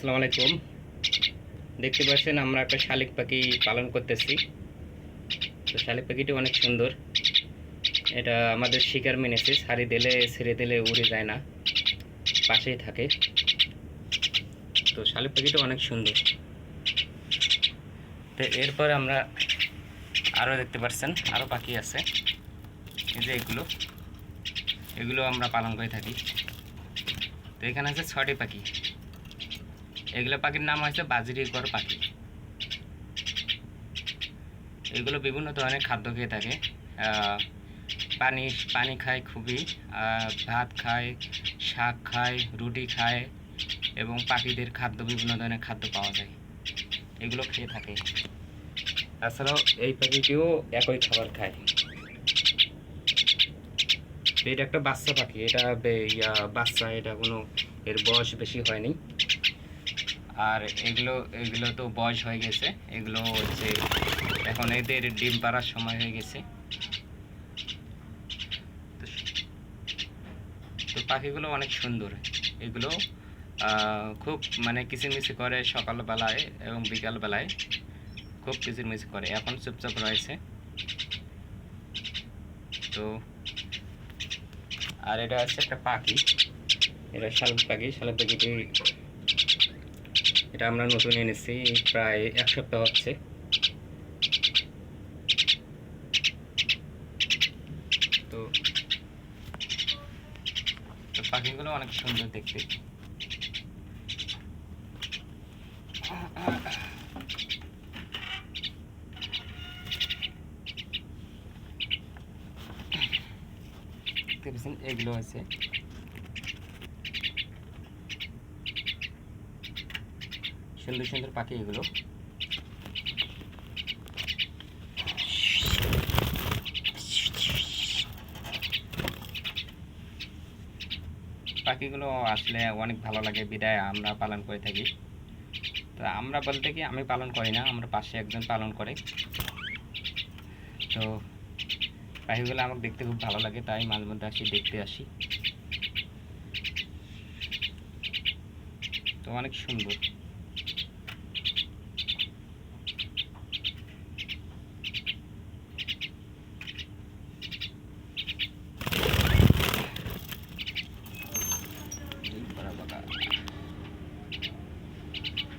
আসসালামু আলাইকুম। দেখতে পাচ্ছেন আমরা একটা শালিক পাখি পালন করতেছি। তো শালিক পাখিটি অনেক সুন্দর। এটা আমাদের শিকার মেনেছে ছাড়ি দিলে, ছেড়ে দিলে উড়ে যায় না। পাশেই থাকে। তো শালিক পাখিটা অনেক সুন্দর। তো এরপর আমরা আরও দেখতে পাচ্ছেন, আরও পাখি আছে। এই যে এগুলো। এগুলো আমরা পালন করে থাকি। তো এখানে আছে ছটি পাখি। এগুলো পাখির নাম হয়েছে বাজরিগর পাখি। এগুলো বিভিন্ন ধরনের খাদ্য খেয়ে থাকে। পানি পানি খায় খুবই ভাত খায়, শাক খায়, রুটি খায় এবং পাখিদের খাদ্য, বিভিন্ন ধরনের খাদ্য পাওয়া যায়। এগুলো খেয়ে থাকে। তাছাড়াও এই পাখিটিও একই খাবার খায়। এটা একটা বাচ্চা পাখি, এটা ইয়া বাচ্চা, এটা কোনো এর বয়স বেশি হয়নি। আর এগুলো এগুলো তো বয়স হয়ে গেছে। এগুলো হচ্ছে এখন এদের ডিম পাড়ার সময় হয়ে গেছে। তো- পাখিগুলো অনেক সুন্দর। এগুলো খুব মানে কিচিরমিচি করে সকালবেলায় এবং বিকালবেলায়। খুব কিচিরমিচি করে। এখন চুপচাপ রয়েছে। তো, আর এটা হচ্ছে একটা পাখি। এটা শালুক পাখি। শালুক পাখিটি এটা আমরা নতুন এনেছি, প্রায় এক সপ্তাহ হচ্ছে। তো পাখিগুলো অনেক সুন্দর দেখতে। এগুলো আছে। সুন্দর সুন্দর পাখি এগুলো। পাখিগুলো আসলে অনেক ভালো লাগে, বিদায় আমরা পালন করে থাকি। তো আমরা বলতে কি, আমি পালন করি না, আমরা পাশে একজন পালন করে। তো পাখিগুলো আমাকে দেখতে খুব ভালো লাগে, তাই মাঝে মধ্যে আসি, দেখতে আসি। তো অনেক সুন্দর।